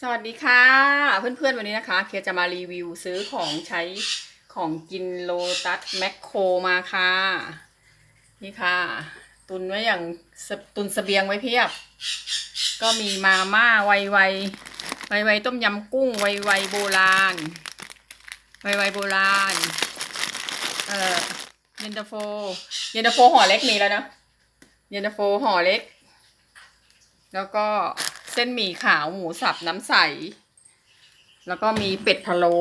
สวัสดีค่ะ เพื่อนๆวันนี้นะคะ เคจะมารีวิวซื้อของใช้ของกินโลตัสแมคโครมาค่ะ นี่ค่ะ ตุนไว้อย่างตุนเสบียงไว้เพียบ ก็มีมาม่าไวไวไวไวต้มยำกุ้งไวไวโบราณ ไวไวโบราณ เอ่อเย็นตาโฟ เย็นตาโฟห่อเล็กมีแล้วเนะเย็นตาโฟห่อเล็ก แล้วก็ เส้นหมี่ขาวหมูสับน้ำใส แล้วก็มีเป็ดพะโล้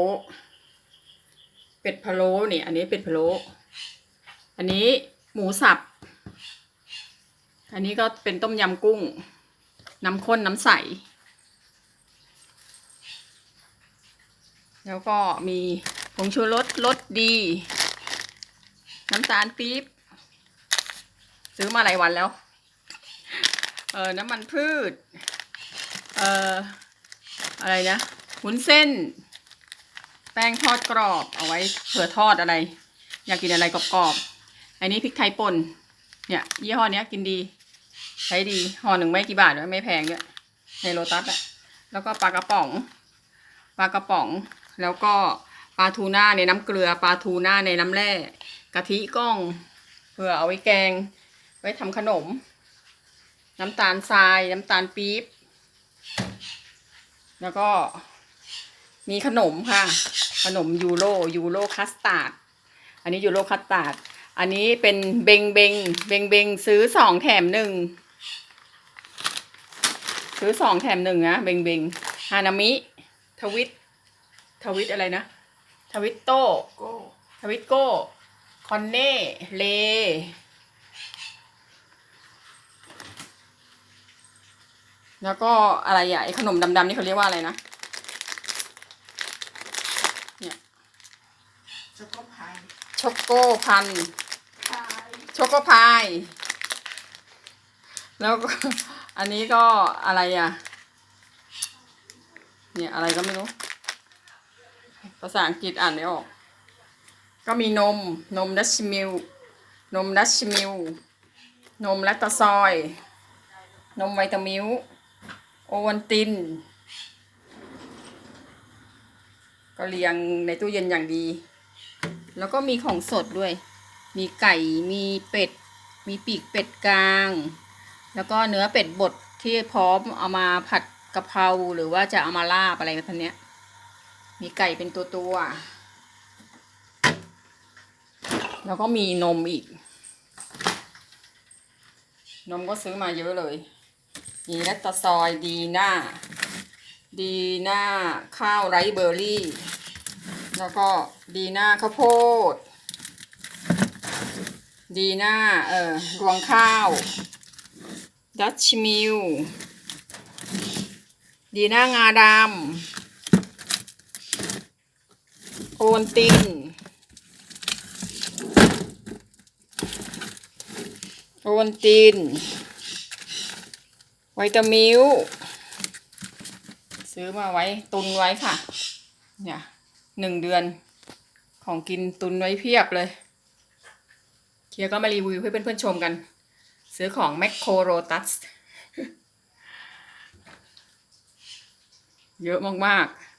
เป็ดพะโล้นี่อันนี้เป็ดพะโล้อันนี้หมูสับ อันนี้ก็เป็นต้มยำกุ้ง น้ำข้นน้ำใส แล้วก็มีผงชูรสรสดี น้ำตาลปี๊บซื้อมาหลายวันแล้ว เออน้ำมันพืช เอ่ออะไรนะวุ้นเส้น แป้งทอดกรอบเอาไว้เผื่อทอดอะไร อยากกินอะไรกรอบๆอันนี้พริกไทยป่นเนี่ยยี่ห้อเนี้ยกินดี ใช้ดีห่อหนึ่งไม่กี่บาทด้วยไม่แพงด้วยในโลตัสอะแล้วก็ปลากระป๋องปลากระป๋อง แล้วก็ปลาทูน่าในน้ำเกลือปลาทูน่าในน้ำแร่กะทิก้องเพื่อเอาไว้แกง ไว้ทำขนม น้ำตาลทราย น้ำตาลปี๊บ แล้วก็มีขนมค่ะ ขนมยูโรยูโรคัสตาร์ดอันนี้ยูโรคัสตาร์ดอันนี้เป็นเบงเบงเบงเบงซื้อสองแถมหนึ่งซื้อสองแถมหนึ่งนะเบงเบงฮานามิ ทวิต ทวิตอะไรนะ ทวิตโต้โก้ทวิตโก้ คอนเน่ เล แล้วก็อะไรอะไอ้ขนมดำๆนี่เขาเรียกว่าอะไรนะเนี่ยสก็พายช็อกโกพันพายช็อกโกพาย แล้วก็อันนี้ก็อะไรอะ เนี่ยอะไรก็ไม่รู้ ภาษาอังกฤษอ่านไม่ออก ก็มีนม นมดัชมิล นมดัชมิล นมแลคตาซอย นมไวตามิล โอวันติน ก็เรียงในตู้เย็นอย่างดี แล้วก็มีของสดด้วย มีไก่ มีเป็ด มีปีกเป็ดกลาง แล้วก็เนื้อเป็ดบดที่พร้อมเอามาผัดกะเพราหรือว่าจะเอามาลาบอะไรกันทันเนี้ยมีไก่เป็นตัวตัวๆแล้วก็มีนมอีก นมก็ซื้อมาเยอะเลย มีแลคตาซอยดีหน่าดีหน่าข้าวไรเบอร์รี่ แล้วก็ดีหน่าข้าวโพด ดีหน่าเอ่อรวงข้าวดัชมิลดีหน่างาดำโอนตินโอนติน ไวตามิลซื้อมาไว้ตุนไว้ค่ะ เนี่ยหนึ่งเดือนของกินตุนไว้เพียบเลย เคียก็มารีวิวให้เพื่อนๆชมกัน ซื้อของแมคโครโรตัส เยอะมากๆ